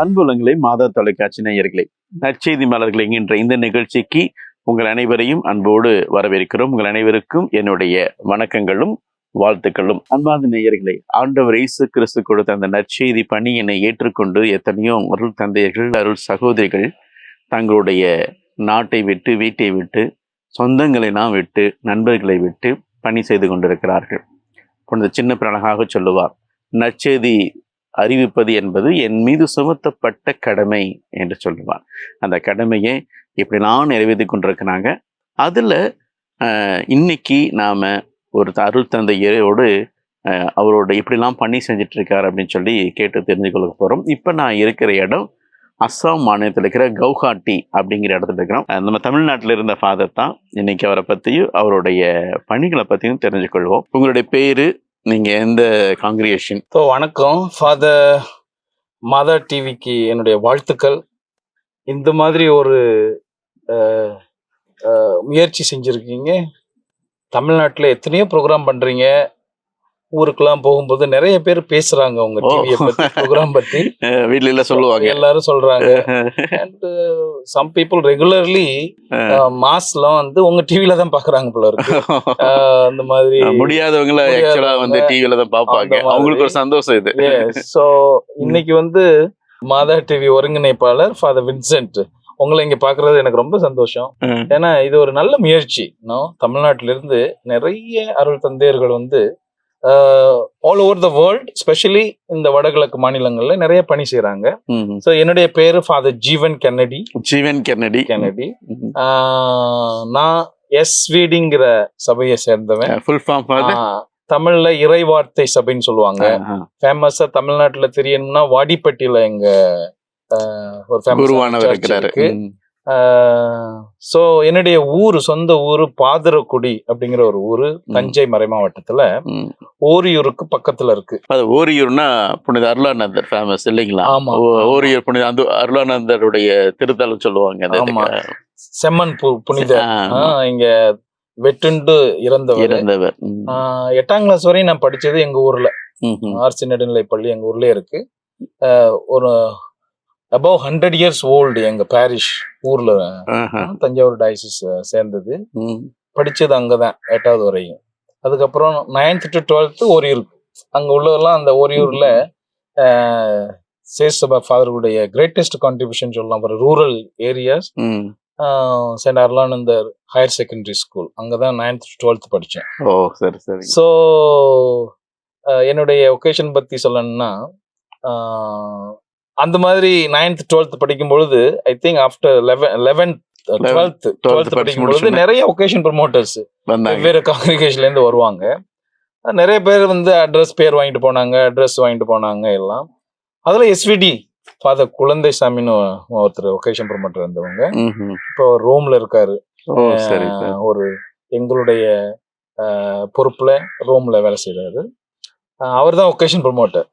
அன்புலங்களை மாதா தொலைக்காட்சி நேயர்களே நற்செய்தி மலர்கள் என்கின்ற இந்த நிகழ்ச்சிக்கு உங்கள் அனைவரையும் அன்போடு வரவேற்கிறோம். உங்கள் அனைவருக்கும் என்னுடைய வணக்கங்களும் வாழ்த்துக்களும். அன்பார்ந்த நேயர்களே ஆண்டவர் இயேசு கிறிஸ்து கொடுத்த அந்த நற்செய்தி பணியினை ஏற்றுக்கொண்டு எத்தனையோ அருள் தந்தையர்கள் அருள் சகோதரிகள் தங்களுடைய நாட்டை விட்டு வீட்டை விட்டு சொந்தங்களை நாம் விட்டு நண்பர்களை விட்டு பணி செய்து கொண்டிருக்கிறார்கள். கொஞ்சம் சின்ன பிரணகாக சொல்லுவார் நற்செய்தி அறிவிப்பது என்பது என் மீது சுமத்தப்பட்ட கடமை என்று சொல்லுவார். அந்த கடமையை இப்படிலாம் நிறைவேற்றி கொண்டிருக்கிறாங்க. அதில் இன்னைக்கு நாம் ஒரு அருள் தந்த இறையோடு அவரோட இப்படிலாம் பண்ணி செஞ்சிட்ருக்கார் அப்படின்னு சொல்லி கேட்டு தெரிஞ்சு கொள்ள போகிறோம் இப்போ நான் இருக்கிற இடம் அஸ்ஸாம் மாநிலத்தில் இருக்கிற கவுஹாட்டி அப்படிங்கிற இடத்துல இருக்கிறோம். நம்ம தமிழ்நாட்டில் இருந்த ஃபாதர் தான். இன்னைக்கு அவரை பற்றியும் அவருடைய பணிகளை பற்றியும் தெரிஞ்சுக்கொள்வோம். உங்களுடைய பேர் நீங்கள் எந்த காங்கிரியேஷன் ஸோ வணக்கம். ஃபாதர் மாதா டிவிக்கு என்னுடைய வாழ்த்துக்கள். இந்த மாதிரி ஒரு முயற்சி செஞ்சுருக்கீங்க. தமிழ்நாட்டில் எத்தனையோ ப்ரோக்ராம் பண்ணுறீங்க ஊருக்கெல்லாம் போகும்போது நிறைய பேர் பேசுறாங்க ஓ. டிவியை பத்தி ப்ரோக்ராம் பத்தி. எல்லாம் சொல்லுவாங்க. எல்லாரும் சொல்றாங்க. அண்ட் சம் பீப்புள் ரெகுலர்லி மாஸ்லாம் வந்து உங்க டிவில தான் பாக்குறாங்க போல இருக்கு. அந்த மாதிரி முடியாதவங்கள ஆக்சுவலா வந்து டிவில தான் மாதிரி. அவங்களுக்கு ஒரு சந்தோஷம் இது. ஸோ இன்னைக்கு வந்து மாதா டிவி ஒருங்கிணைப்பாளர் ஃபாதர் வின்சென்ட் உங்களை இங்க பாக்குறது எனக்கு ரொம்ப சந்தோஷம். ஏன்னா இது ஒரு நல்ல முயற்சி. நோ தமிழ்நாட்டில இருந்து நிறைய அருள் தந்தையர்கள் வந்து all over the world specially இந்த வடகிழக்கு மாநிலங்கள்ல நிறைய பணி செய்றாங்க. ம். ஸோ என்னுடைய பேரு father Jeevan Kennedy Jeevan Kennedy Kennedy நான் எஸ்விடிங்கிற சபையை சேர்ந்தவன். ஃபுல் ஃபார்ம் தமிழ்ல இறைவார்த்தை சபைன்னு சொல்லுவாங்க. ஃபேமஸா தமிழ்நாட்டுல தெரியணும்னா வாடிப்பட்டியில எங்க ஒரு church இருக்கிறாரு. So என்னுடைய ஊரு சொந்த ஊரு பாதரக்குடி அப்படிங்கிற ஒரு ஊரு தஞ்சை மறை மாவட்டத்துல. ஓரியூருக்கு பக்கத்துல இருக்கு அது ஓரியூர்னா புனித அருளானந்தர் ஃபேமஸ் இல்லைங்களா ஆமா. ஓ- ஓரியூர் புனித அந்த அருளானந்தருடைய திருத்தலம் சொல்லுவாங்க அந்த ஆமா. இடத்துக்கு. செம்மன் பு- புனித இங்க வெட்டுண்டு இறந்தவர் இறந்தவர் எட்டாம் கிளாஸ் வரையும் நான் படிச்சது எங்க ஊர்ல. ஆர்சி நடுநிலை பள்ளி எங்க ஊர்லயே இருக்கு ஒரு அபவ் ஹண்ட்ரட் இயர்ஸ் ஓல்டு எங்க பாரிஷ் ஊர்ல. தஞ்சாவூர் டயசிஸ் சேர்ந்தது. படிச்சது அங்கதான் எட்டாவது வரையும். அதுக்கப்புறம் நைன்த் டு டுவெல்த் ஓரியூர் அங்க உள்ளதெல்லாம் அந்த ஓரியூர்ல சேசபா ஃபாதருடைய கிரேட்டஸ்ட் கான்ட்ரிபியூஷன் சொல்லலாம். For rural areas. Saint Arulanandar higher secondary school அங்கதான் நைன்த் டு டுவெல்த் படித்தேன் ஓ சரி சரி. ஸோ என்னுடைய ஒகேஷன் பத்தி சொல்லணும்னா அந்த மாதிரி நைன்த் டுவெல்த் படிக்கும் பொழுது I think after eleven eleventh twelfth twelfth படிக்கும் பொழுது. நிறைய ஒகேஷன் ப்ரமோட்டர்ஸ் வெவ்வேறு காங்கிரிகேஷன்ல இருந்து வருவாங்க. நிறைய பேர் வந்து அட்ரஸ் பேர் வாங்கிட்டு போனாங்க அட்ரஸ் வாங்கிட்டு போனாங்க எல்லாம். அதுல எஸ்விடி ஃபாதர் குழந்தை சாமின்னு ஒருத்தர் ஒகேஷன் ப்ரமோட்டர் இருந்தவங்க. இப்போ ரோம்ல இருக்காரு. ஒரு எங்களுடைய பொறுப்புல ரோம்ல வேலை செய்றாரு. அவர் தான் ஒகேஷன் ப்ரமோட்டர்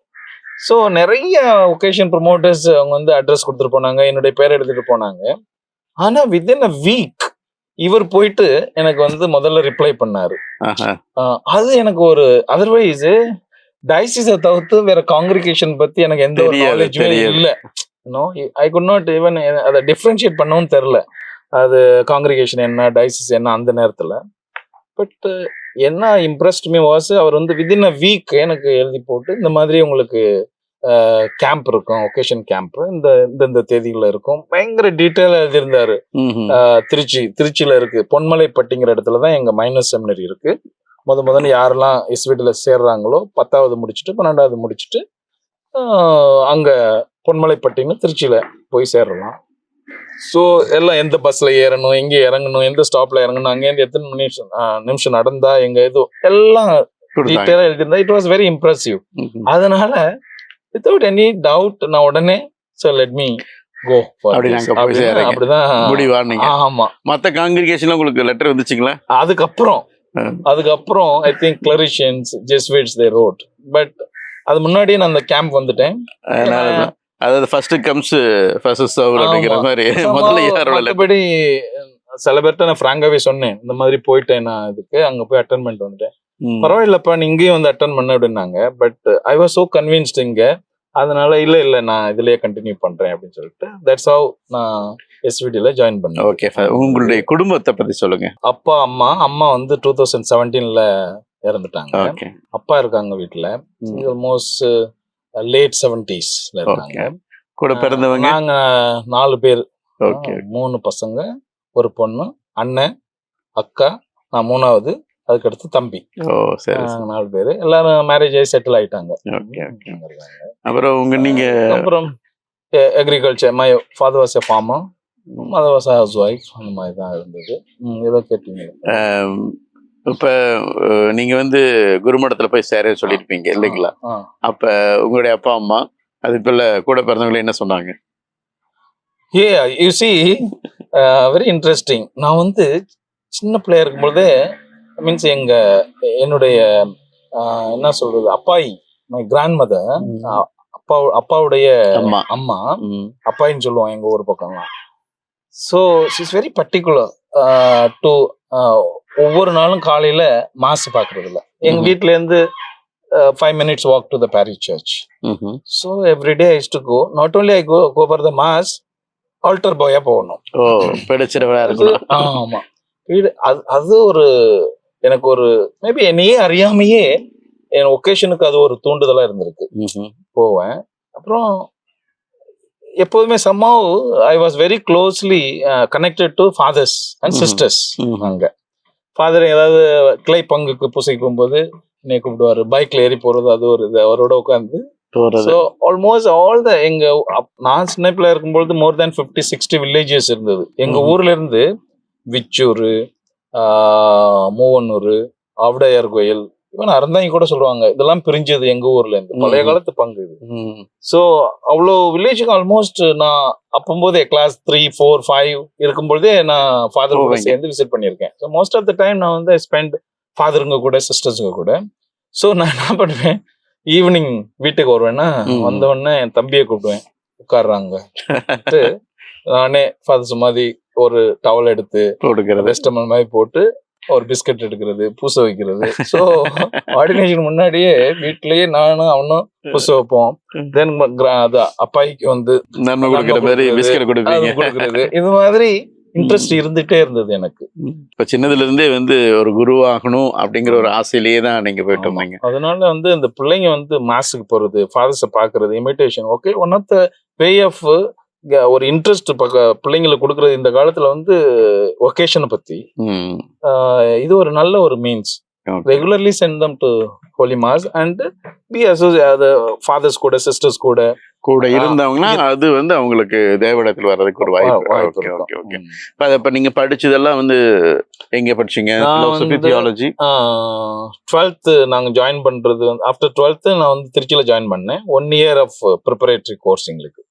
ஸோ நிறைய ஒகேஷன் ப்ரமோட்டர்ஸ் அவங்க வந்து அட்ரஸ் கொடுத்துட்டு போனாங்க. என்னுடைய பேர் எடுத்துட்டு போனாங்க. ஆனா வித்தின் அ வீக் இவர் போயிட்டு எனக்கு வந்து முதல்ல ரிப்ளை பண்ணாரு. அது எனக்கு ஒரு அதர்வைஸ் டயசிஸை தவிர்த்து வேற காங்கிரிகேஷன் பத்தி எனக்கு எந்த ஒரு நாலேஜுமே. இல்ல. No I could not even அதை டிஃப்ரென்ஷியேட் பண்ணவும் தெரில அது காங்கிரிகேஷன் என்ன டயசிஸ் என்ன அந்த நேரத்துல. பட் என்ன இம்ப்ரெஸ்ட் மீ வாஸ் அவர் வந்து வித்தின் அ வீக் எனக்கு எழுதி போட்டு இந்த மாதிரி உங்களுக்கு கேம்ப் இருக்கும் ஒகேஷன் கேம்ப் இந்த இந்த இந்த தேதிகளில் இருக்கும். பயங்கர டீட்டெயிலாக எழுதியிருந்தாரு. திருச்சி திருச்சியில இருக்கு. பொன்மலைப்பட்டிங்கிற இடத்துல தான் எங்க மைனர் செமினரி இருக்கு. முத முதல்ல யாரெல்லாம் எஸ்விடியில் சேர்றாங்களோ பத்தாவது முடிச்சுட்டு பன்னெண்டாவது முடிச்சுட்டு அங்க பொன்மலைப்பட்டின்னு திருச்சியில போய் சேரலாம் ஸோ எல்லாம் எந்த பஸ்ல ஏறணும் எங்க இறங்கணும் எந்த ஸ்டாப்ல இறங்கணும் அங்கேருந்து எத்தனை நிமிஷம் நிமிஷம் நடந்தா எங்க இது எல்லாம் டீட்டெயிலாக எழுதியிருந்தா இட் வாஸ் வெரி இம்ப்ரெசிவ். அதனால வித்தவுட் எனி டவுட் நான் உடனே ஸோ லெட் மீ கோ. அப்படிதான் முடிவானீங்க ஆமா மத்த காங்கிரிகேஷன்ல உங்களுக்கு லெட்டர் வந்துச்சுங்களா அதுக்கப்புறம். அதுக்கப்புறம் I think Claretians Jesuits they wrote but அது முன்னாடியே நான் அந்த கேம்ப் வந்துட்டேன். அதாவது ஃபர்ஸ்ட் கம்ஸ் ஃபர்ஸ்ட் சர்வ் அப்படிங்கிற. மாதிரி முதல்ல யாரோட? மத்தபடி சில பேர்ட்ட நான் ஃப்ராங்காவே சொன்னேன். இந்த மாதிரி போயிட்டேன் நான் இதுக்கு. அங்க போய் அட்டன் பண்ணிட்டு வந்துட்டேன். பரவாயில்லப்பா நீ இங்கேயும் வந்து அட்டன் பண்ண அப்படின்னாங்க. But I was so convinced இங்க. அதனால இல்ல இல்ல நான் இதுலயே கண்டினியூ பண்றேன் அப்படின்னு சொல்லிட்டு தட்ஸ் ஹவ் நான் எஸ்விடில ஜாயின் பண்ணேன். ஓகே உங்களுடைய குடும்பத்தை பத்தி சொல்லுங்க. அப்பா அம்மா அம்மா வந்து டூ தௌசண்ட் செவன்டீன்ல இறந்துட்டாங்க. அப்பா இருக்காங்க வீட்டுல ஆல்மோஸ்ட் லேட் செவன்டிஸ்ல இருக்காங்க கூட பிறந்தவங்க? நாங்க நாலு பேர். ஓகே மூணு பசங்க ஒரு பொண்ணு அண்ணன் அக்கா நான் மூணாவது அதுக்கடுத்து தம்பி. ஓ சரி நாலு பேர். எல்லாரும் மேரேஜ் ஆகி செட்டில் ஆயிட்டாங்க. அப்புறம் உங்க நீங்க அப்புறம் agriculture my father was a farmer mother was housewife அந்த மாதிரி தான் இருந்தது. ஏதோ கேட்டீங்க. இப்ப அஹ், நீங்க வந்து குருமடத்துல போய் சேர சொல்லியிருப்பீங்க இல்லைங்களா. அப்ப உங்களுடைய அப்பா அம்மா அதுக்குள்ள கூட பிறந்தவங்க என்ன சொன்னாங்க? Ah you see very interesting நான் வந்து சின்ன பிள்ளையா இருக்கும்பொழுதே மீன்ஸ் எங்க என்னுடைய என்ன சொல்றது அப்பாயி மை. கிராண்ட் மதர் அப்பா அப்பாவுடைய அம்மா. அம்மா அப்பாயின்னு சொல்லுவோம் எங்க ஊர் பக்கம்லாம். So is very particular to ஒவ்வொரு நாளும் காலையில மாசு பாக்குறது இல்ல எங்க. வீட்ல இருந்து five minutes walk to the parish church. So every day used to go not only I go go for the mass altar பாயா போகணும் ஓ பிடிச்சிடவா இருக்கணும் ஆமா வீடு அது அது ஒரு எனக்கு ஒரு மேபி என்னையே அறியாமையே என் ஒகேஷனுக்கு அது ஒரு தூண்டுதலா இருந்திருக்கு. போவேன் அப்புறம் எப்போதுமே sum of I was very closely connected to fathers and. Sisters. அங்க ஃபாதர் ஏதாவது கிளை பங்குக்கு பூசைக்கும் போது என்னை கூப்பிடுவாரு. பைக்ல ஏறி போறது அது ஒரு இது. அவரோட உட்காந்து ஸோ ஆல்மோஸ்ட் ஆல் த எங்க நான் சின்ன பிள்ளையா இருக்கும்பொழுது more than fifty sixty villages இருந்தது. எங்க. ஊர்ல இருந்து விச்சூர் ஆஹ், மூவன்னூர் ஆவடையார் கோயில் இவன் அறந்தாங்க கூட சொல்லுவாங்க இதெல்லாம் பிரிஞ்சது எங்க ஊர்ல இருந்து. பழைய. காலத்து பங்கு இது. ஸோ அவ்வளோ வில்லேஜுக்கு ஆல்மோஸ்ட் நான் அப்பம்போதே கிளாஸ் த்ரீ ஃபோர் ஃபைவ் இருக்கும்பொழுதே நான் ஃபாதர் கூட. சேர்ந்து விசிட் பண்ணியிருக்கேன். So most of the time நான் வந்து ஸ்பெண்ட் ஃபாதருங்க கூட சிஸ்டர்ஸுங்க கூட. ஸோ நான் என்ன பண்ணுவேன்? ஈவினிங் வீட்டுக்கு வருவேன்னா ம். வந்த உடனே என் தம்பியை கூப்பிடுவேன். உட்காடுறாங்க நானே ஃபாதர்ஸ் மாதிரி ஒரு டவல் எடுத்து வெஸ்டமல் மாதிரி போட்டு ஒரு பிஸ்கட் எடுக்கிறது பூச வைக்கிறது. ஸோ ஆர்டினேஷன் முன்னாடியே வீட்லயே நானும் அவனும் பூச வைப்போம். தென் அது அப்பாய்க்கு வந்து நன்மை கொடுக்கிற மாதிரி. பிஸ்கட் கொடுக்கறது. இது மாதிரி இன்ட்ரெஸ்ட் இருந்துட்டே இருந்தது எனக்கு. இப்ப சின்னதுல இருந்தே வந்து ஒரு குருவாகணும் அப்படிங்கிற ஒரு ஆசையிலேயே தான் நீங்க போயிட்டு. வந்தீங்க. அதனால வந்து இந்த பிள்ளைங்க வந்து மாஸுக்கு போறது ஃபாதர்ஸை பாக்குறது imitation okay one of the way of ஒரு இன்ட்ரெஸ்ட் பக்க பிள்ளைங்களுக்கு கொடுக்கறது இந்த காலத்துல வந்து ஒகேஷனை பத்தி. இது ஒரு நல்ல ஒரு means. Regularly send them to holy mass and be associate அது ஃபாதர்ஸ் கூட சிஸ்டர்ஸ் கூட. கூட இருந்தவங்கன்னா அது வந்து அவங்களுக்கு தேவடத்தில் வர்றதுக்கு ஒரு வாய்ப்பு. ஓகே. ஓகே. இப்ப படிச்சதெல்லாம் வந்து எங்க படிச்சீங்க? வந்து- தியாலஜி டுவெல்த்து நாங்கள் ஜாயின் பண்ணுறது வந்து ஆஃப்டர் டுவெல்த்து நான் வந்து திருச்சியில் ஜாயின் பண்ணேன். One year of preparatory course எங்களுக்கு.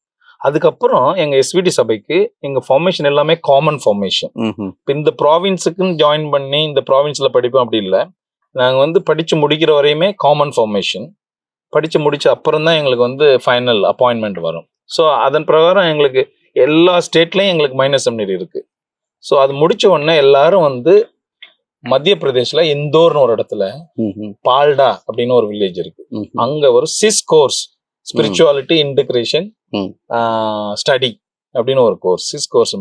அதுக்கப்புறம் எங்கள் எஸ்விடி சபைக்கு எங்கள் ஃபார்மேஷன் எல்லாமே காமன் ஃபார்மேஷன் இப்போ இந்த ப்ராவின்ஸுக்குன்னு ஜாயின் பண்ணி இந்த ப்ராவின்ஸில் படிப்போம் அப்படி இல்லை. நாங்கள் வந்து படித்து முடிக்கிற வரையுமே காமன் ஃபார்மேஷன் படித்து முடிச்ச அப்புறம் தான் எங்களுக்கு வந்து ஃபைனல் அப்பாயின்மெண்ட் வரும். ஸோ அதன் பிரகாரம் எங்களுக்கு எல்லா ஸ்டேட்லேயும் எங்களுக்கு மைனஸ் செமினரி இருக்குது ஸோ அது முடிச்ச உடனே எல்லாரும் வந்து மத்திய பிரதேஷ்ல இந்தோர்னு ஒரு இடத்துல பால்டா அப்படின்னு ஒரு வில்லேஜ் இருக்கு. அங்க ஒரு this course spirituality integration. Study அப்படின்னு ஒரு கோர்ஸ் சிஸ் கோர்ஸ்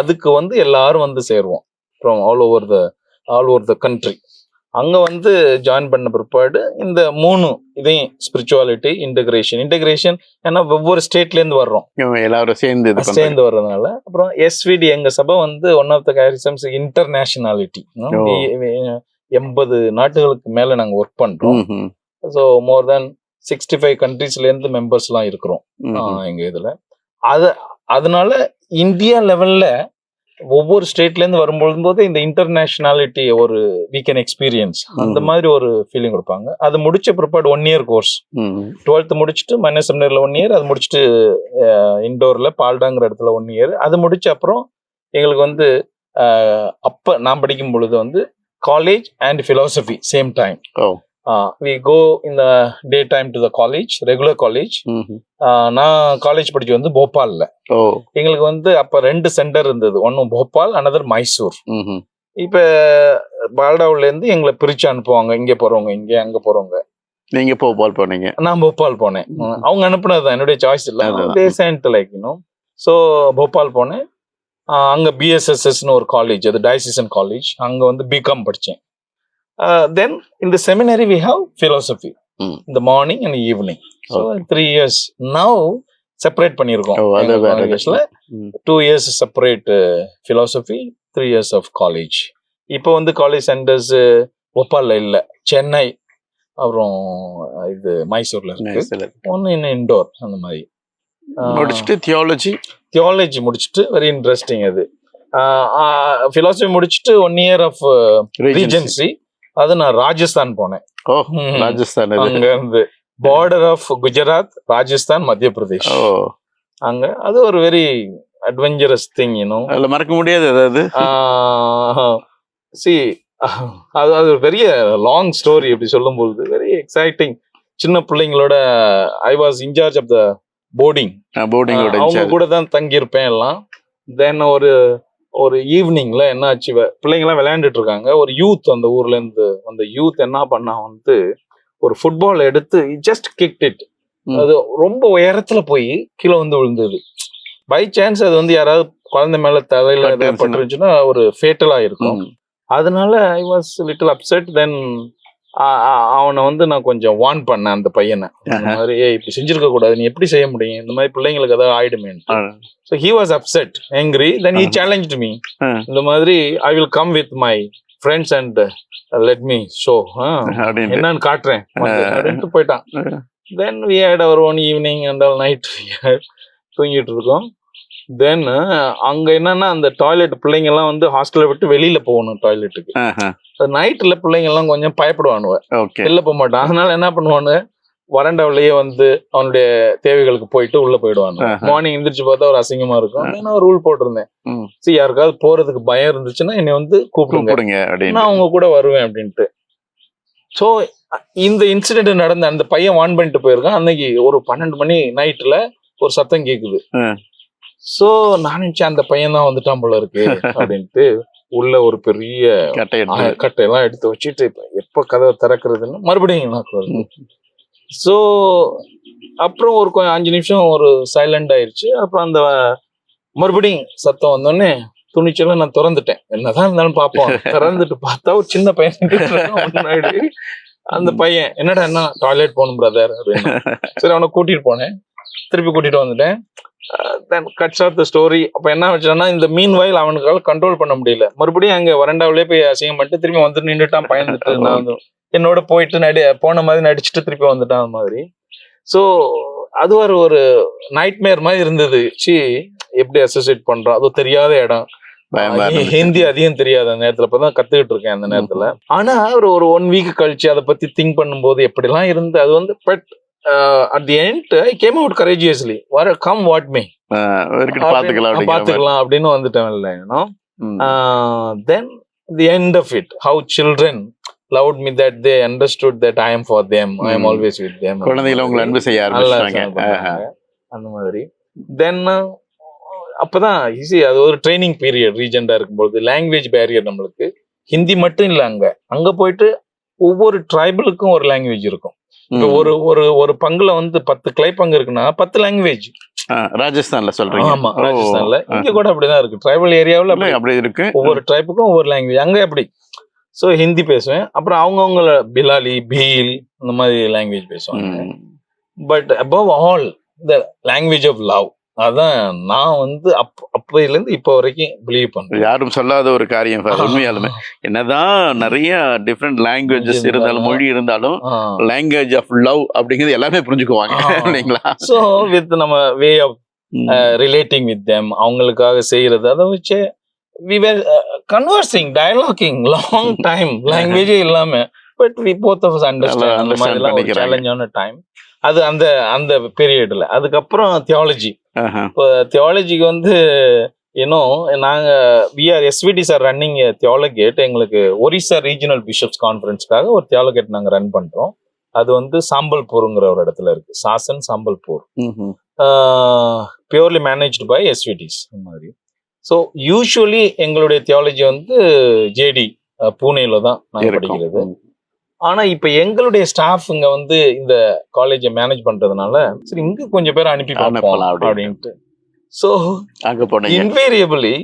அதுக்கு வந்து எல்லாரும் வந்து சேருவோம். From all over the all over the country அங்க வந்து ஜாயின் பண்ண பிற்பாடு இந்த மூணு இதையும் ஸ்பிரிச்சுவாலிட்டி இன்டகிரேஷன் இன்டகிரேஷன் ஏன்னா ஒவ்வொரு ஸ்டேட்ல இருந்து வர்றோம். எல்லாரும் சேர்ந்து. சேர்ந்து வர்றதுனால. அப்புறம் எஸ்விடி எங்க சபை வந்து ஒன் ஆஃப் த கேரிசம்ஸ் இன்டர்நேஷனாலிட்டி. எண்பது நாட்டுகளுக்கு மேல நாங்க ஒர்க் பண்றோம். ம்ஹும். So more than sixty five கண்ட்ரீஸ்ல இருந்து மெம்பர்ஸ்லாம் இருக்கிறோம் ம்ஹும். ஆஹ் எங்க இதுல அது அதனால இந்தியா லெவல்ல ஒவ்வொரு ஸ்டேட்ல இருந்து வரும்போது இந்த இன்டர்நேஷனாலிட்டி ஒரு வீ கேன் எக்ஸ்பீரியன்ஸ் அந்த. மாதிரி ஒரு ஃபீலிங் கொடுப்பாங்க அது முடிச்ச பிற்பாடு ஒன் இயர் கோர்ஸ். டுவெல்த் முடிச்சுட்டு மைனஸ் செமினர்ல ஒன் இயர் அது முடிச்சுட்டு இண்டோர்ல பால்டாங்கிற இடத்துல ஒன் இயர் அது முடிச்ச அப்புறம் எங்களுக்கு வந்து அப்ப நான் படிக்கும் பொழுது வந்து college and philosophy same time. We go இந்த day time to the college regular college. நான் காலேஜ் படிச்சு வந்து போபால்ல. எங்களுக்கு வந்து அப்ப ரெண்டு சென்டர் இருந்தது. ஒன்னு போபால் அனதர் மைசூர். இப்ப பால்டாவுல இருந்து எங்களை பிரிச்சு அனுப்புவாங்க. இங்க போறவங்க இங்க அங்க போறவங்க. நீங்க போபால் போனீங்க. நான் போபால் போனேன். அவங்க அனுப்புனது தான். என்னுடைய சாய்ஸ் இல்லை. They sent like you know so Bhopal போனேன். அங்க பிஎஸ்எஸ்எஸ்னு ஒரு காலேஜ் அது டயசிசன் காலேஜ் அங்க வந்து பிகாம் படித்தேன் தென் இந்த செமினரி வி ஹாவ் philosophy. ம். இந்த morning and evening so three years now separate பண்ணியிருக்கோம். Two years separate philosophy three years of college இப்போ வந்து காலேஜ் சென்டர்ஸ் போபால்ல இல்லை சென்னை அப்புறம் இது மைசூர்ல இருக்கு. ஒன்று இன்னும் இண்டோர் அந்த மாதிரி. முடிச்சுட்டு தியாலஜி தியாலஜி முடிச்சுட்டு வெரி இன்ட்ரெஸ்டிங் அது. ஃபிலாசபி முடிச்சுட்டு ஒன் இயர் ஆஃப் ரீஜென்சி அது நான் ராஜஸ்தான் போனேன். ராஜஸ்தான். அங்க இருந்து பார்டர் ஆஃப் குஜராத் ராஜஸ்தான் மத்திய பிரதேஷ் ஓ. அங்க அது ஒரு வெரி அட்வென்ச்சரஸ் திங் யூனோ அதுல மறக்க முடியாது அதாவது சி அது அது ஒரு பெரிய லாங் ஸ்டோரி எப்படி சொல்லும்போது வெரி எக்ஸைட்டிங் சின்ன பிள்ளைங்களோட I was in charge of the boarding போர்டிங்கோட அவங்க கூட தான் தங்கியிருப்பேன் எல்லாம். தென் ஒரு ஒரு ஈவினிங்ல என்ன ஆச்சு பிள்ளைங்கெல்லாம் விளையாண்டுட்டு இருக்காங்க ஒரு யூத் அந்த ஊர்ல இருந்து அந்த யூத் என்ன பண்ணா வந்து ஒரு ஃபுட்பால் எடுத்து ஜஸ்ட் கிக்ட் இட். அது ரொம்ப உயரத்துல போய் கீழே வந்து விழுந்தது. பை சான்ஸ் அது வந்து யாராவது குழந்தை மேல தலையில. பட்டுருச்சுன்னா ஒரு ஃபேட்டலா இருக்கும். அதனால I was little upset then அவனை வந்து நான் கொஞ்சம் வார்ன் பண்ணேன் அந்த பையனை. இந்த. மாதிரி ஏய் இப்படி செஞ்சிருக்க கூடாது. நீ எப்படி செய்ய முடியும்? இந்த மாதிரி பிள்ளைங்களுக்கு ஏதாவது ஆயிடுமேன்ட்டு. So he was upset angry. Then he. Challenge me. இந்த மாதிரி I will come with my friends and let me show என்னன்னு காட்டுறேன். அப்படின்ட்டு போயிட்டான். Then we had our one evening and all night தூங்கிட்டு இருக்கோம். தென் அங்க என்னன்னா அந்த டாய்லெட் பிள்ளைங்க எல்லாம் வந்து ஹாஸ்டலை விட்டு வெளியில போகணும் டாய்லெட்டுக்கு நைட்ல பிள்ளைங்க எல்லாம் கொஞ்சம் பயப்படுவானுவ. வெளில போக மாட்டான். அதனால என்ன பண்ணுவானு வறண்டாவிலேயே வந்து அவனுடைய தேவைகளுக்கு போயிட்டு உள்ள போயிடுவாங்க. மார்னிங் எந்திரிச்சு பார்த்தா ஒரு அசிங்கமா இருக்கும். நான் ரூல் போட்டிருந்தேன். சரி யாருக்காவது போறதுக்கு பயம் இருந்துச்சுன்னா என்னை வந்து கூப்பிடுங்க. நான் அவங்க கூட வருவேன் அப்படின்ட்டு. ஸோ இந்த இன்சிடென்ட் நடந்த அந்த பையன் வான் பண்ணிட்டு போயிருக்கான். அன்னைக்கு ஒரு பன்னெண்டு மணி நைட்ல ஒரு சத்தம் கேக்குது. சோ நான் நினைச்சேன் அந்த பையன் தான் வந்துட்டான் போல இருக்கு அப்படின்ட்டு உள்ள ஒரு பெரிய கட்டையெல்லாம் எடுத்து வச்சுட்டு எப்ப கதவை திறக்கிறதுன்னு மறுபடியும் வருது ம். ஸோ அப்புறம் ஒரு கொஞ்சம் அஞ்சு நிமிஷம் ஒரு சைலண்ட் ஆயிருச்சு. அப்புறம் அந்த மறுபடியும் சத்தம் வந்தோடனே துணிச்சல நான் திறந்துட்டேன். என்னதான் இருந்தாலும் பார்ப்போம். திறந்துட்டு பார்த்தா ஒரு சின்ன பையன் முன்னாடி. அந்த பையன் என்னடா என்ன டாய்லெட் போகணும் பிரதர் அப்படின்னு. சரி அவனை கூட்டிட்டு போனேன். திருப்பி கூட்டிட்டு வந்துட்டேன். Then guts of the story அப்ப என்ன வச்சான்னா இந்த மீன் வயல் அவனுக்கால கண்ட்ரோல் பண்ண முடியல. மறுபடியும் அங்க வரண்டாவிலே போய் அசிங்கம் பண்ணிட்டு திரும்பி வந்து நின்றுட்டான் பயந்துட்டு நான் என்னோட போயிட்டு நடி போன மாதிரி நடிச்சுட்டு திருப்பி வந்துட்டான் அந்த மாதிரி. ஸோ அது ஒரு ஒரு நைட்மேர் மாதிரி இருந்தது. சி எப்படி அசோசியேட் பண்றோம் அது தெரியாத இடம். ஹிந்தி அதிகம் தெரியாத அந்த நேரத்துல. இப்பதான் கத்துக்கிட்டு இருக்கேன் அந்த நேரத்துல. ஆனா ஒரு ஒரு ஒன் வீக் கழிச்சு அதை பத்தி திங்க் பண்ணும்போது எப்படிலாம் இருந்து அது வந்து but at the end I came out courageously வர கம் வாட் மீ பாத்துக்கலாம். பாத்துக்கலாம் அப்படின்னு வந்துட்டேன் இல்லை ம். Then the end of it how children loved me that they understood that I am for them I am. Always with them குழந்தைகளை உங்களை அன்பு செய்ய ஆரம்பிச்சாங்க. அந்த மாதிரி. தென் அப்பதான் ஈஸி அது ஒரு ட்ரைனிங் பீரியட் ரீஜெண்டா இருக்கும்போது லாங்குவேஜ் பேரியர் நம்மளுக்கு. ஹிந்தி மட்டும் இல்ல அங்க. அங்க போயிட்டு ஒவ்வொரு ட்ரைபலுக்கும் ஒரு லாங்குவேஜ் இருக்கும். ஒரு ஒரு ஒரு பங்குல வந்து பத்து கிளை பங்கு இருக்குன்னா பத்து லாங்குவேஜ் ராஜஸ்தான்ல சொல்றீங்க. ஆமா ராஜஸ்தான்ல. இங்க கூட அப்படிதான் இருக்கு. ட்ரைபல் ஏரியாவுல அப்படி இருக்கு. ஒவ்வொரு ட்ரைப்புக்கும் ஒவ்வொரு லாங்குவேஜ் அங்க எப்படி? சோ ஹிந்தி பேசுவேன். அப்புறம் அவங்கவுங்கள பிலாலி பீல் இந்த மாதிரி லாங்குவேஜ் பேசுவாங்க. But above all the language of love அதான் நான் வந்து அப் அப்பையில இருந்து இப்போ வரைக்கும் பிலீவ் பண்றேன். யாரும் சொல்லாத ஒரு காரியம் உண்மையாலுமே. என்னதான் நிறைய டிஃப்ரெண்ட் லாங்குவேஜஸ் இருந்தாலும் மொழி இருந்தாலும் லாங்குவேஜ் ஆஃப் லவ் அப்படிங்கிறது எல்லாமே புரிஞ்சுக்குவாங்க. இல்லைங்களா? ஸோ வித் நம்ம way of. Relating with them அவங்களுக்காக செய்யறது அதை வச்சு we were conversing dialoguing long time லாங்குவேஜே இல்லாம. But we both of understand அந்த understand மாதிரிலாம். சேலஞ்சான டைம் அது அந்த அந்த பீரியட்ல அதுக்கப்புறம் தியாலஜி. இப்போ தியாலஜிக்கு வந்து ஏன்னோ நாங்க we are SVD sir running theologate எங்களுக்கு ஒரிசா ரீஜனல் பிஷப்ஸ் கான்ஃபரன்ஸ்க்காக ஒரு தியாலகேட் நாங்க ரன் பண்றோம். அது வந்து சாம்பல்பூருங்கிற ஒரு இடத்துல இருக்கு. Sasan Sambalpur. Purely managed by SVDs மாதிரி. ஸோ யூஸ்வலி எங்களுடைய தியாலஜி வந்து ஜேடி பூனேல தான் இருக்கும். படிக்கிறது. ஆனா இப்ப எங்களுடைய ஸ்டாஃப்ங்க வந்து இந்த காலேஜை மேனேஜ் பண்றதுனால சரி இங்க கொஞ்சம் பேர் அனுப்பி பார்ப்போம் அப்படின்ட்டு. ஸோ அங்க போனீங்க. invariably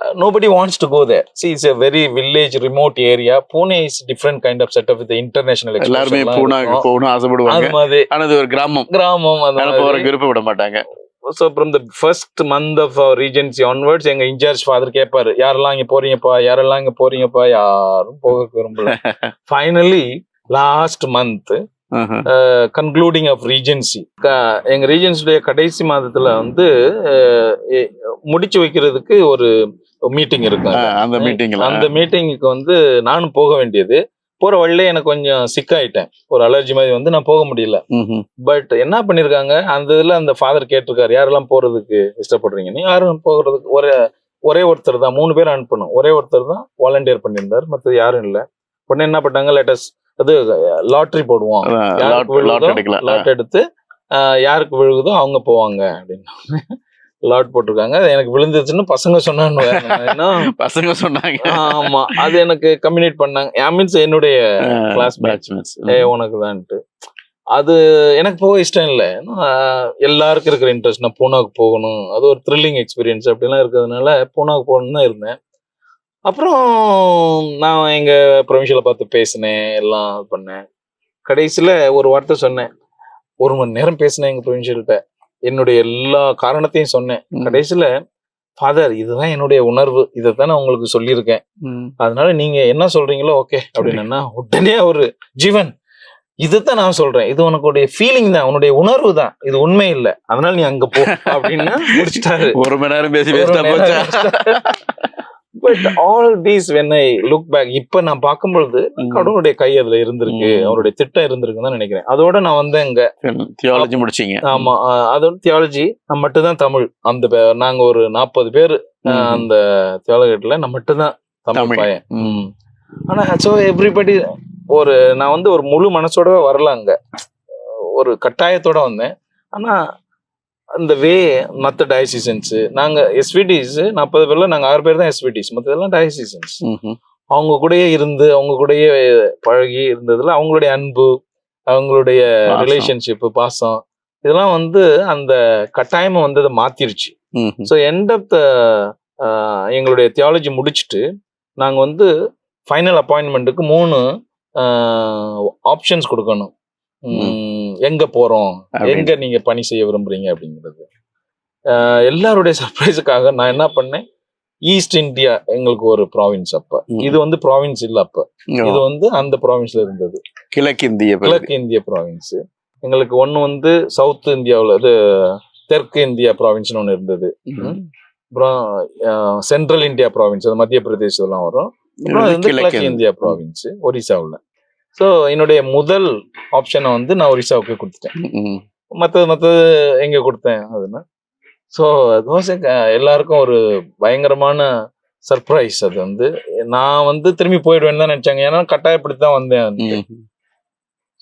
uh, nobody wants to go there. See it's a very village remote area. Pune is different kind of setup with the international எல்லாருமே பூனா. போகணும் ஆசைப்படுவாங்க. அது மாதிரி ஆனா ஒரு கிராமம். கிராமம் அதனால போறதுக்கு விருப்பம் விட மாட்டாங்க. So from the first month of regency onwards எங்க இன்சார்ஜ் ஃபாதர் கேட்பாரு யாரெல்லாம் இங்க போறீங்கப்பா? யாரெல்லாம் இங்க போறீங்கப்பா? யாரும் போக விரும்பல. Finally last month. Concluding of regency எங்க ரீஜென்சியுடைய கடைசி மாதத்துல வந்து எ- முடிச்சு வைக்கிறதுக்கு ஒரு மீட்டிங் இருக்கு அந்த மீட்டிங்ல அந்த மீட்டிங்க்கு வந்து நானும் போக வேண்டியது. போற வழியில எனக்கு கொஞ்சம் சிக்காயிட்டேன் ஒரு அலர்ஜி மாதிரி வந்து நான் போக முடியல. பட் என்ன பண்ணிருக்காங்க? அந்த இதுல அந்த ஃபாதர் கேட்டிருக்காரு யாரெல்லாம் போறதுக்கு இஷ்டப்படுறீங்கன்னு யாரும் போகிறதுக்கு ஒரே ஒரே ஒருத்தர் தான் மூணு பேர் அனுப்பணும். ஒரே ஒருத்தர் தான் வாலண்டியர் பண்ணியிருந்தார் மற்றது யாரும் இல்ல. உடனே என்ன பண்ணாங்க லேட்டஸ்ட் அது லாட்ரி போடுவோம். லாட் எடுத்து யாருக்கு விழுகுதோ அவங்க போவாங்க அப்படின்னு லாட் போட்டிருக்காங்க. அது எனக்கு விழுந்துச்சுன்னு பசங்க சொன்னாங்க. பசங்க சொன்னாங்க. ஆமா அது எனக்கு கம்யூனிகேட் பண்ணாங்க. மீன்ஸ் என்னுடைய classmate. பேட்ச்மேட்ஸ் ஏ உனக்கு தான்ட்டு அது எனக்கு போக இஷ்டம் இல்லை. எல்லாருக்கும் இருக்கிற இன்ட்ரெஸ்ட் நான் பூனாவுக்கு போகணும். அது ஒரு த்ரில்லிங் எக்ஸ்பீரியன்ஸ் அப்படிலாம் இருக்கிறதுனால பூனாவுக்கு போகணும்னு தான் இருந்தேன். அப்புறம் நான் எங்க ப்ரொவின்ஷியலை பார்த்து பேசினேன். எல்லாம் பண்ணேன். கடைசியில ஒரு வார்த்தை சொன்னேன். ஒரு மணி நேரம் பேசினேன் எங்க ப்ரொவின்ஷியல்கிட்ட என்னுடைய எல்லா காரணத்தையும் சொன்னேன். கடைசியில ஃபாதர் இதுதான் என்னுடைய உணர்வு. இதைத்தான் நான் உங்களுக்கு சொல்லியிருக்கேன். அதனால நீங்க என்ன சொல்றீங்களோ ஓகே. அப்படின்னா உடனே ஒரு ஜீவன் இதுதான் நான் சொல்றேன். இது உனக்குடைய ஃபீலிங் தான். உன்னுடைய உணர்வு தான். இது உண்மை இல்ல. அதனால நீ அங்க போ. அப்படின்னு முடிச்சிட்டாரு. ஒரு மணி நேரம் பேசி வேஸ்டா போச்சா? But all these when I look back இப்ப நான் பார்க்கும் பொழுது. கடவுளுடைய கை அதுல இருந்திருக்கு. அவருடைய திட்டம் இருந்திருக்குன்னு தான் நினைக்கிறேன் அதோட நான் வந்து இங்க தியாலஜி முடிச்சீங்க ஆமா அதோட தியாலஜி நான் மட்டும்தான் தமிழ் அந்த நாங்க ஒரு நாற்பது பேர். அந்த தியாலகத்துல நான் மட்டும்தான் தமிழ் தமிழ். பையன். ஆனா ஸோ எவ்ரிபடி ஒரு நான் வந்து ஒரு முழு மனசோட வரல அங்க ஒரு கட்டாயத்தோட வந்தேன் ஆனா அந்த வே மற்ற டயசிசன்ஸ் நாங்க எஸ்விடிஸ் நாற்பது பேர்ல நாங்க ஆறு பேர் தான் எஸ்விடிஸ் மற்றதெல்லாம் டயசிசன்ஸ். அவங்க கூடயே இருந்து அவங்க கூடயே பழகி இருந்ததுல அவங்களுடைய அன்பு அவங்களுடைய பாசம். ரிலேஷன்ஷிப் பாசம் இதெல்லாம் வந்து அந்த கட்டாயமா வந்து அதை மாத்திருச்சு. ஸோ எண்ட் ஆஃப் த எங்களுடைய தியாலஜி முடிச்சுட்டு நாங்கள் வந்து ஃபைனல் அப்பாயின்மெண்ட்டுக்கு மூணு ஆப்ஷன்ஸ் கொடுக்கணும் எங்க போறோம். எங்க நீங்க பணி செய்ய விரும்புறீங்க அப்படிங்கிறது. எல்லாருடைய சர்ப்ரைஸுக்காக நான் என்ன பண்ணேன்? ஈஸ்ட் இந்தியா எங்களுக்கு ஒரு ப்ராவின்ஸ் அப்ப. இது வந்து ப்ராவின்ஸ் இல்ல அப்ப. இது வந்து அந்த ப்ராவின்ஸ்ல இருந்தது. கிழக்கிந்திய பகுதி. கிழக்கு இந்திய ப்ராவின்ஸ் எங்களுக்கு ஒன்னு வந்து சவுத் இந்தியாவுல இது தெற்கு இந்தியா ப்ராவின்ஸ்னு ஒன்று இருந்தது. அப்புறம் சென்ட்ரல் இந்தியா ப்ராவின்ஸ் அது மத்திய பிரதேசம்லாம் வரும். அது கிழக்கு இந்தியா ப்ராவின்ஸ் ஒரிசாவில். ஸோ என்னுடைய முதல் ஆப்ஷனை வந்து நான் ஒரிசாவுக்கு கொடுத்துட்டேன். மற்றது மற்றது எங்க கொடுத்தேன் அதுன்னா ஸோ தோசை எல்லாருக்கும் ஒரு பயங்கரமான சர்ப்ரைஸ் அது வந்து. நான் வந்து திரும்பி போயிடுவேன்னு தான் நினைச்சாங்க. ஏன்னா கட்டாயப்படி தான் வந்தேன்.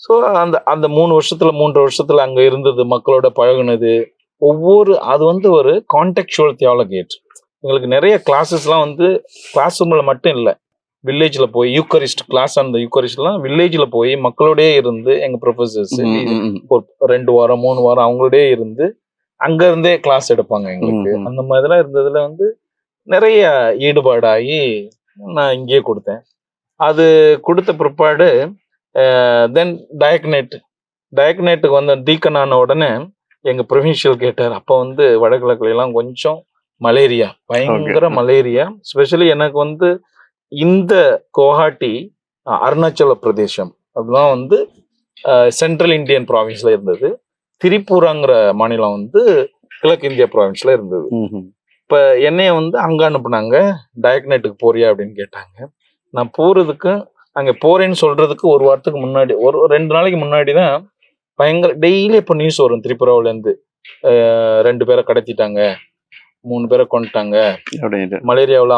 ஸோ அந்த அந்த மூணு வருஷத்துல மூன்று வருஷத்துல அங்க இருந்தது மக்களோட பழகுனது ஒவ்வொரு அது வந்து ஒரு கான்டெக்சுவல் தியாலகேட் எங்களுக்கு நிறைய கிளாஸஸ்லாம் வந்து கிளாஸ் ரூம்ல மட்டும் இல்லை. வில்லேஜ்ல போய் யூக்கரிஸ்ட் கிளாஸ் அந்த யூக்கரிஸ்ட்லாம் வில்லேஜ்ல போய் மக்களோடயே இருந்து எங்க ப்ரொஃபசர்ஸ் ரெண்டு வாரம் மூணு வாரம் அவங்களோடயே இருந்து அங்க இருந்தே கிளாஸ் எடுப்பாங்க எங்களுக்கு. அந்த மாதிரிலாம் இருந்ததுல வந்து நிறைய ஈடுபாடாகி நான் இங்கேயே கொடுத்தேன் அது கொடுத்த பிற்பாடு தென் டயக்னேட் டயக்னேட்டுக்கு வந்து டீக்கன் ஆன உடனே எங்க ப்ரொவின்ஷியல் கேட்டார் அப்போ வந்து வடகிழக்குல எல்லாம் கொஞ்சம் மலேரியா பயங்கர. மலேரியா ஸ்பெஷலி எனக்கு வந்து இந்த குவஹாட்டி அருணாச்சல பிரதேசம். அதெல்லாம் வந்து சென்ட்ரல் இந்தியன் ப்ராவின்ஸ்ல இருந்தது. திரிபுராங்கிற மாநிலம் வந்து கிழக்கு இந்தியா ப்ராவின்ஸ்ல இருந்தது. இப்ப என்னைய வந்து அங்க அனுப்புனாங்க. டயக்னேட்டுக்கு போறியா அப்படின்னு கேட்டாங்க. நான் போறதுக்கு அங்க போறேன்னு சொல்றதுக்கு ஒரு வாரத்துக்கு முன்னாடி ஒரு ரெண்டு நாளைக்கு முன்னாடி தான் பயங்கர டெய்லி இப்போ நியூஸ் வரும். திரிபுராவுல இருந்து அஹ் ரெண்டு பேரை கடத்திட்டாங்க. மூணு பேரை கொண்டுட்டாங்க. அப்படின்ட்டு. மலேரியாவில்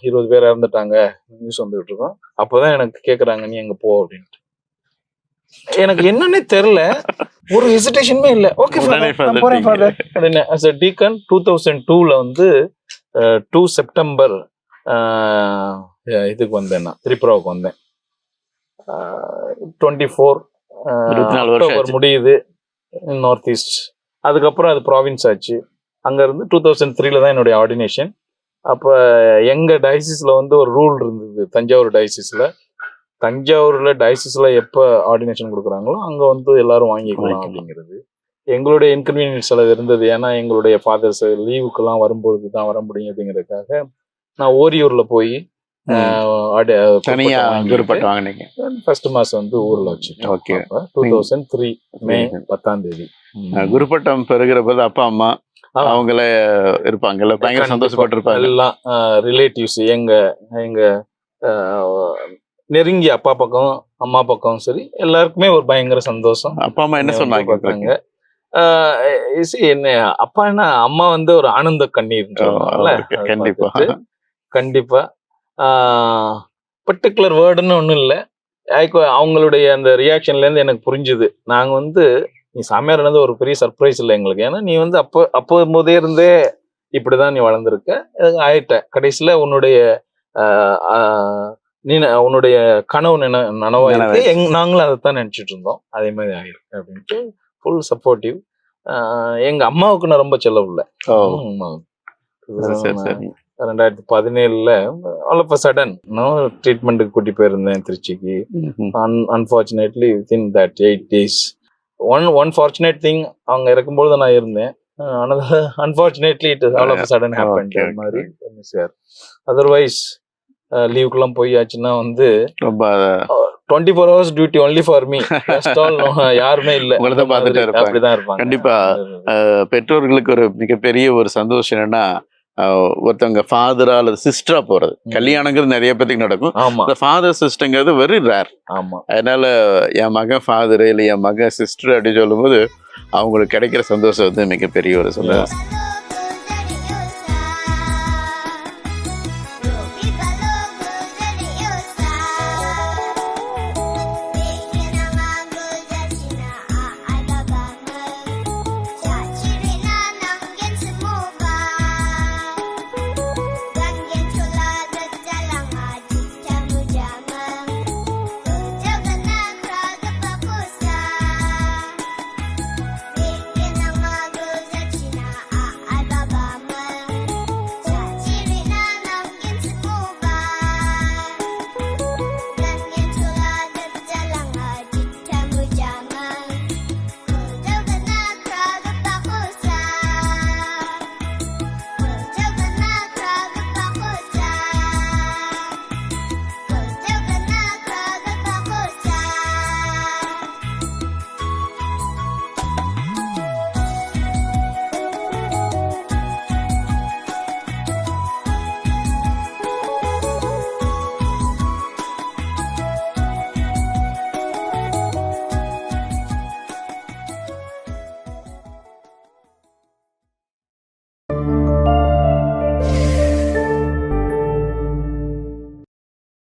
இருபது பேர் இறந்துட்டாங்க. நியூஸ் வந்துகிட்டு இருக்கோம் அப்போதான் எனக்கு கேக்குறாங்க நீ எங்க போ அப்படின்ட்டு. எனக்கு என்னன்னே தெரியல. ஒரு ஹெசிடேஷனுமே இல்ல. ஓகே போறேன் ஃபாதர் அப்படின்னு as a deacon two thousand டூல வந்து டூ செப்டம்பர் இதுக்கு வந்தேன் நான். திரிபுராவுக்கு வந்தேன். டுவெண்ட்டி ஃபோர் ஆச்சு. முடியுது. நார்த் ஈஸ்ட் அதுக்கப்புறம் அது ப்ராவின்ஸ் ஆச்சு. அங்கேருந்து டூ தௌசண்ட் த்ரீல தான் என்னுடைய ஆர்டினேஷன் அப்போ எங்கள் டயசிஸில் வந்து ஒரு ரூல் இருந்தது தஞ்சாவூர் டயசிஸில் தஞ்சாவூரில் டயசிஸில் எப்போ ஆர்டினேஷன் கொடுக்குறாங்களோ அங்கே வந்து எல்லாரும் வாங்கிக்கலாம். அப்படிங்கிறது. எங்களுடைய இன்கன்வீனியன்ஸ் செலவு இருந்தது. ஏன்னா எங்களுடைய ஃபாதர்ஸ் லீவுக்கெல்லாம் வரும்பொழுது தான் வர முடியும் அப்படிங்கிறதுக்காக நான் ஓரியூரில் போய் ஃபர்ஸ்ட் மாசம் வந்து ஊர்ல வச்சுட்டோம் Okay. Two thousand three May பத்தாம் தேதி. குருப்பட்டம் பெறுகிற போது அப்பா அம்மா. அவங்கள இருப்பாங்கல்ல பயங்கர. சந்தோஷப்பட்டிருப்பாங்க. எல்லாம் ரிலேட்டிவ்ஸ் எங்க எங்க நெருங்கிய அப்பா பக்கம் அம்மா பக்கம் சரி எல்லாருக்குமே ஒரு பயங்கர சந்தோஷம். அப்பா அம்மா என்ன சொன்னாங்க என்ன அப்பா என்ன அம்மா வந்து ஒரு ஆனந்த கண்ணீர் கண்டிப்பா. கண்டிப்பா. பர்டிகுலர் வேர்டுன்னு ஒன்றும் இல்லை. அவங்களுடைய அந்த ரியாக்ஷன்ல இருந்து எனக்கு புரிஞ்சுது. நாங்க வந்து நீ சாமியார் இருந்தது ஒரு பெரிய சர்ப்ரைஸ் இல்லை எங்களுக்கு. ஏன்னா நீ வந்து அப்போ அப்போ போதே இருந்தே இப்படிதான் நீ வளர்ந்துருக்க. ஆயிட்ட. கடைசியில உன்னுடைய நீ உன்னுடைய கனவு நின நனவாயிருக்கு. நனவாயிருக்கு. எங் நாங்களும் அதைத்தான் நினைச்சிட்டு இருந்தோம். அதே மாதிரி ஆயிருக்கு அப்படின்ட்டு ஃபுல் சப்போர்ட்டிவ் எங்க அம்மாவுக்கு நான் ரொம்ப செலவு இல்லை ஓ. ஆமா. சரி, சரி சரி. ரெண்டாயிரத்தி பதினேழுல ஆல் ஆஃப் சடன் ட்ரீட்மெண்ட்டுக்கு கூட்டி போயிருந்தேன் திருச்சிக்கு. ம்ஹும். Unfortunately within that eight days one one fortunate thing அவங்க இருக்கும்போது நான் இருந்தேன் unfortunately it all of sudden happen. மாதிரி சார் அதர்வைஸ் லீவுக்குலாம் போயாச்சுன்னா வந்து ரொம்ப twenty four hours duty only for me யாருமே இல்ல உங்களை தான் பார்த்துட்டே இருப்பாங்க. கண்டிப்பா. பெற்றோர்களுக்கு ஒரு மிகப்பெரிய ஒரு சந்தோஷம் என்னன்னா ஒருத்தவங்க ஃபாதரா அல்லது சிஸ்டரா போறது. கல்யாணங்கிறது நிறைய பேத்துக்கு நடக்கும். இந்த ஃபாதர் சிஸ்டங்கிறது வெரி ரேர் ஆமா. அதனால என் மகன் ஃபாதர் இல்லை என் மகன் சிஸ்டர் அப்படின்னு சொல்லும்போது அவங்களுக்கு கிடைக்கிற சந்தோஷம் வந்து மிகப்பெரிய ஒரு சந்தோஷம்.